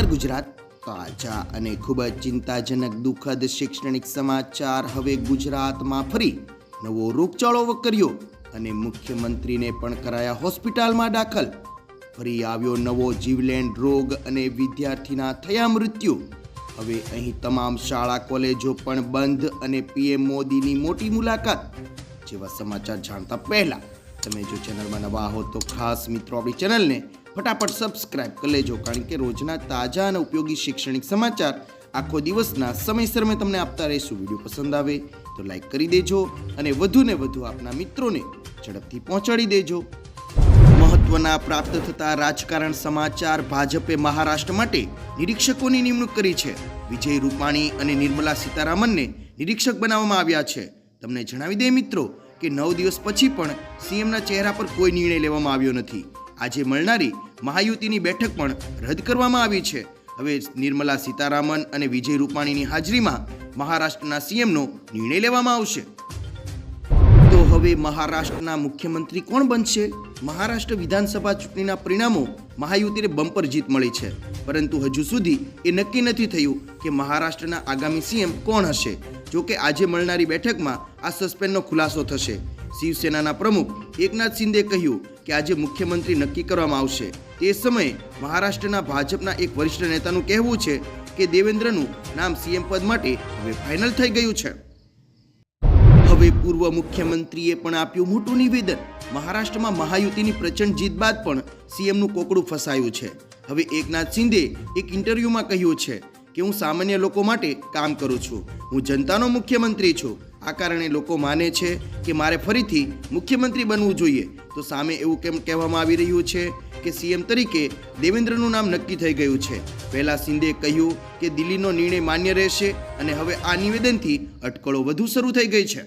નમસ્કાર ગુજરાત. તાજા અને ખૂબ જ ચિંતાજનક દુઃખદ શૈક્ષણિક સમાચાર હવે ગુજરાતમાં ફરી નવો રોગચાળો વકર્યો અને મુખ્યમંત્રીને પણ કરાયા હોસ્પિટલમાં દાખલ. ફરી આવ્યો નવો જીવલેણ રોગ અને વિદ્યાર્થીના થયા મૃત્યુ. હવે અહીં તમામ શાળા, કોલેજો પણ બંધ અને પીએમ મોદીની મોટી મુલાકાત. જેવા સમાચાર જાણતા પહેલા તમે જો ચેનલમાં નવા હો તો ખાસ મિત્રો આપણી ચેનલને ફટાફટ સબસ્ક્રાઇબ કરી લેજો, કારણ કે રોજના તાજા અને ઉપયોગી શૈક્ષણિક સમાચાર આખો દિવસના સમયસર મેં તમને આપતા રહીશું. વીડિયો પસંદ આવે તો લાઈક કરી દેજો અને વધુને વધુ આપના મિત્રોને ઝડપથી પહોંચાડી દેજો. મહત્વના પ્રાપ્ત થતા રાજકારણ સમાચાર ભાજપે મહારાષ્ટ્ર માટે નિરીક્ષકોની નિમણૂક કરી છે. વિજય રૂપાણી અને નિર્મલા સીતારામનને નિરીક્ષક બનાવવામાં આવ્યા છે. તમને જણાવી દે મિત્રો કે નવ દિવસ પછી પણ સીએમના ચહેરા પર કોઈ નિર્ણય લેવામાં આવ્યો નથી. આજે મળનારી મહાયુતિની બેઠક પણ રદ કરવામાં આવી છે. હવે નિર્મલા સીતારામન અને વિજય રૂપાણીની હાજરીમાં મહારાષ્ટ્રના સીએમનો નિર્ણય લેવામાં આવશે. તો હવે મહારાષ્ટ્રના મુખ્યમંત્રી કોણ બનશે? મહારાષ્ટ્ર વિધાનસભા ચૂંટણીના પરિણામો મહાયુતિને બમ્પર જીત મળી છે. પરંતુ હજુ સુધી એ નક્કી નથી થયું કે મહારાષ્ટ્રના આગામી સીએમ કોણ હશે. જો કે આજે મળનારી બેઠકમાં આ સસ્પેન્ડનો ખુલાસો થશે. શિવસેનાના પ્રમુખ એકનાથ શિંદે કહ્યું કે આજે મુખ્યમંત્રી નક્કી કરવામાં આવશે. તે સમયે મહારાષ્ટ્રના ભાજપના એક વરિષ્ઠ નેતાનું કહેવું છે કે દેવેન્દ્રનું નામ સીએમ પદ માટે હવે ફાઇનલ થઈ ગયું છે. હવે પૂર્વ મુખ્યમંત્રીએ પણ આપ્યું મોટું નિવેદન. મહારાષ્ટ્રમાં મહાયુતિની પ્રચંડ જીત બાદ પણ સીએમનું કોકડું ફસાયું છે. હવે એકનાથ શિંદે એક ઇન્ટરવ્યૂમાં કહ્યું છે કે હું સામાન્ય લોકો માટે કામ કરું છું. હું જનતાનો મુખ્યમંત્રી છું. આ કારણે લોકો માને છે કે મારે ફરીથી મુખ્યમંત્રી બનવું જોઈએ. તો સામે એવું કેમ કહેવામાં આવી રહ્યું છે કે સીએમ તરીકે દેવેન્દ્રનું નામ નક્કી થઈ ગયું છે. પહેલા શિંદે કહ્યું કે દિલ્હીનો નિર્ણય માન્ય રહેશે અને હવે આ નિવેદનથી અટકળો વધુ શરૂ થઈ ગઈ છે.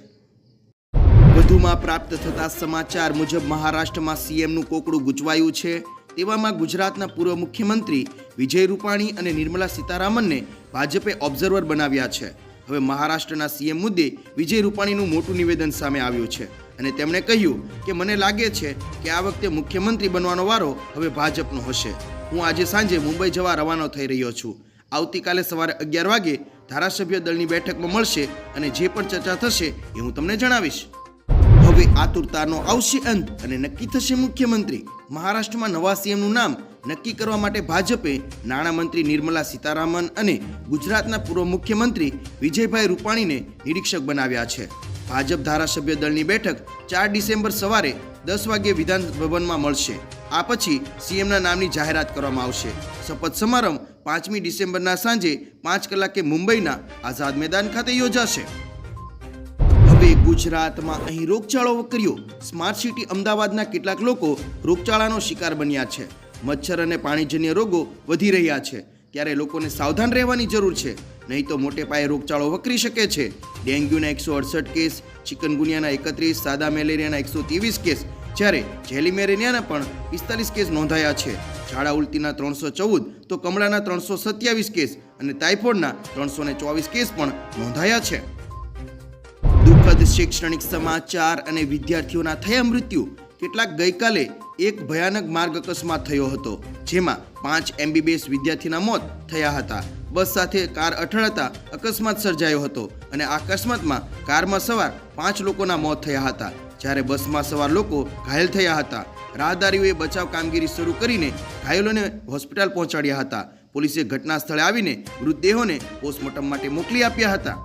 વધુમાં પ્રાપ્ત થતા સમાચાર મુજબ મહારાષ્ટ્રમાં સીએમનું કોકડું ગૂંચવાયું છે. તેવામાં ગુજરાતના પૂર્વ મુખ્યમંત્રી વિજય રૂપાણી અને નિર્મલા સીતારામનને ભાજપે ઓબ્ઝર્વર બનાવ્યા છે. હવે મહારાષ્ટ્રના સીએમ મુદ્દે વિજય રૂપાણીનું મોટું નિવેદન સામે આવ્યું છે. અને તેમણે કહ્યું કે મને લાગે છે કે આ વખતે મુખ્યમંત્રી બનવાનો વારો હવે ભાજપનો હશે. હું આજે સાંજે મુંબઈ જવા રવાનો થઈ રહ્યો છું. આવતીકાલે સવારે અગિયાર વાગે ધારાસભ્ય દળની બેઠકમાં મળશે અને જે પણ ચર્ચા થશે એ હું તમને જણાવીશ. હવે આતુરતાનો આવશે અંત અને નક્કી થશે મુખ્યમંત્રી. મહારાષ્ટ્રમાં નવા સીએમનું નામ નક્કી કરવા માટે ભાજપે નાણામંત્રી નિર્મલા સીતારામન અને ગુજરાતના પૂર્વ મુખ્યમંત્રી વિજયભાઈ રૂપાણીને નિરીક્ષક બનાવ્યા છે. ભાજપ ધારાસભ્ય દળની બેઠક ચાર ડિસેમ્બર સવારે દસ વાગ્યે વિધાનભવનમાં મળશે. આ પછી સીએમના નામની જાહેરાત કરવામાં આવશે. શપથ સમારંભ પાંચમી ડિસેમ્બરના સાંજે પાંચ કલાકે મુંબઈના આઝાદ મેદાન ખાતે યોજાશે. હવે ગુજરાતમાં અહીં રોગચાળો વકર્યો. સ્માર્ટ સિટી અમદાવાદના કેટલાક લોકો રોગચાળાનો શિકાર બન્યા છે. મચ્છર અને પાણીજન્ય રોગો વધી રહ્યા છે. ત્યારે લોકોને સાવધાન રહેવાની જરૂર છે? નહીં તો મોટે પાયે રોગચાળો વકરી શકે છે. ડેન્ગ્યુના એકસો અડસઠ કેસ, ચિકનગુનિયાના એકત્રીસ, સાદા મેલેરિયાના એકસો ત્રેવીસ કેસ, જ્યારે જેલી મેલેરિયાના પણ પિસ્તાલીસ કેસ નોંધાયા છે. ઝાડા ઉલટીના ત્રણસો ચૌદ, તો કમળાના ત્રણસો સત્યાવીસ કેસ અને ટાઇફોઇડના ત્રણસો ને ચોવીસ કેસ પણ નોંધાયા છે. દુઃખદ શૈક્ષણિક સમાચાર અને વિદ્યાર્થીઓના થયા મૃત્યુ કેટલાક ગઈકાલે એક ભયાનક માર્ગ અકસ્માત થયો હતો, જેમાં પાંચ એમબીબીએસ વિદ્યાર્થીના મોત થયા હતા. બસ સાથે કાર અથડાતા અકસ્માત સર્જાયો હતો અને આ અકસ્માતમાં કારમાં સવાર પાંચ લોકોના મોત થયા હતા. જ્યારે બસમાં સવાર લોકો ઘાયલ થયા હતા. રાહદારીઓએ બચાવ કામગીરી શરૂ કરીને ઘાયલોને હોસ્પિટલ પહોંચાડ્યા હતા. પોલીસે ઘટના સ્થળે આવીને મૃતદેહોને પોસ્ટમોર્ટમ માટે મોકલી આપ્યા હતા.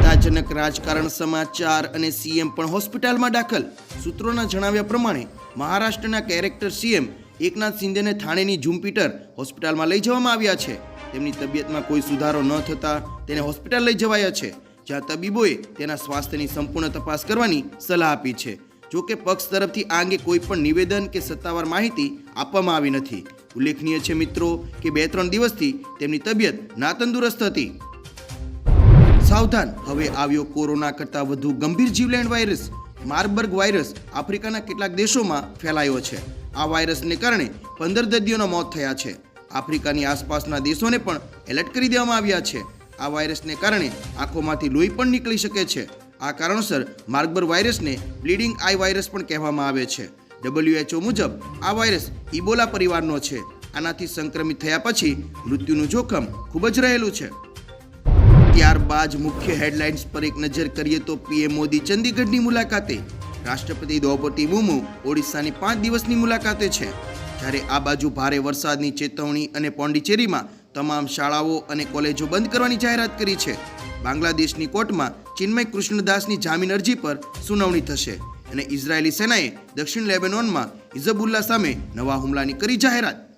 ચિંતાજનક રાજકારણ સમાચાર અને સીએમ પણ હોસ્પિટલમાં દાખલ. સૂત્રોના જણાવ્યા પ્રમાણે, મહારાષ્ટ્રના કેરેક્ટર સીએમ એકનાથ શિંદેને થાણેની જુમ્પીટર હોસ્પિટલમાં લઈ જવામાં આવ્યા છે. તેમની તબિયતમાં કોઈ સુધારો ન થતાં તેને હોસ્પિટલ લઈ જવાયા છે, જ્યાં તબીબોએ તેના સ્વાસ્થ્યની સંપૂર્ણ તપાસ કરવાની સલાહ આપી છે. જો કે પક્ષ તરફથી આ અંગે કોઈ પણ નિવેદન કે સત્તાવાર માહિતી આપવામાં આવી નથી. ઉલ્લેખનીય છે મિત્રો કે બે ત્રણ દિવસથી તેમની તબિયત નાતંદુરસ્ત હતી. સાવધાન. હવે આવ્યો કોરોના કરતાં વધુ ગંભીર જીવલેણ વાયરસ, માર્બર્ગ વાયરસ આફ્રિકાના કેટલાક દેશોમાં ફેલાયો છે. આ વાયરસને કારણે પંદર દર્દીઓના મોત થયા છે. આફ્રિકાની આસપાસના દેશોને પણ એલર્ટ કરી દેવામાં આવ્યા છે. આ વાયરસને કારણે આંખોમાંથી લોહી પણ નીકળી શકે છે. આ કારણસર માર્બર્ગ વાયરસને બ્લીડિંગ આઈ વાયરસ પણ કહેવામાં આવે છે. ડબલ્યુએચઓ મુજબ આ વાયરસ ઇબોલા પરિવારનો છે. આનાથી સંક્રમિત થયા પછી મૃત્યુનું જોખમ ખૂબ જ રહેલું છે. ત્યારબાદ મુખ્ય હેડલાઇન્સ પર એક નજર કરીએ તો પીએમ મોદી ચંદીગઢની મુલાકાતે. રાષ્ટ્રપતિ દ્રૌપદી મુર્મુ ઓડિશાની પાંચ દિવસની મુલાકાતે છે. જ્યારે આ બાજુ ભારે વરસાદની ચેતવણી અને પોંડિચેરીમાં તમામ શાળાઓ અને કોલેજો બંધ કરવાની જાહેરાત કરી છે. બાંગ્લાદેશની કોર્ટમાં ચિન્મય કૃષ્ણદાસની જામીન અરજી પર સુનાવણી થશે અને ઇઝરાયેલી સેનાએ દક્ષિણ લેબેનોનમાં ઇઝબુલ્લા સામે નવા હુમલાની કરી જાહેરાત.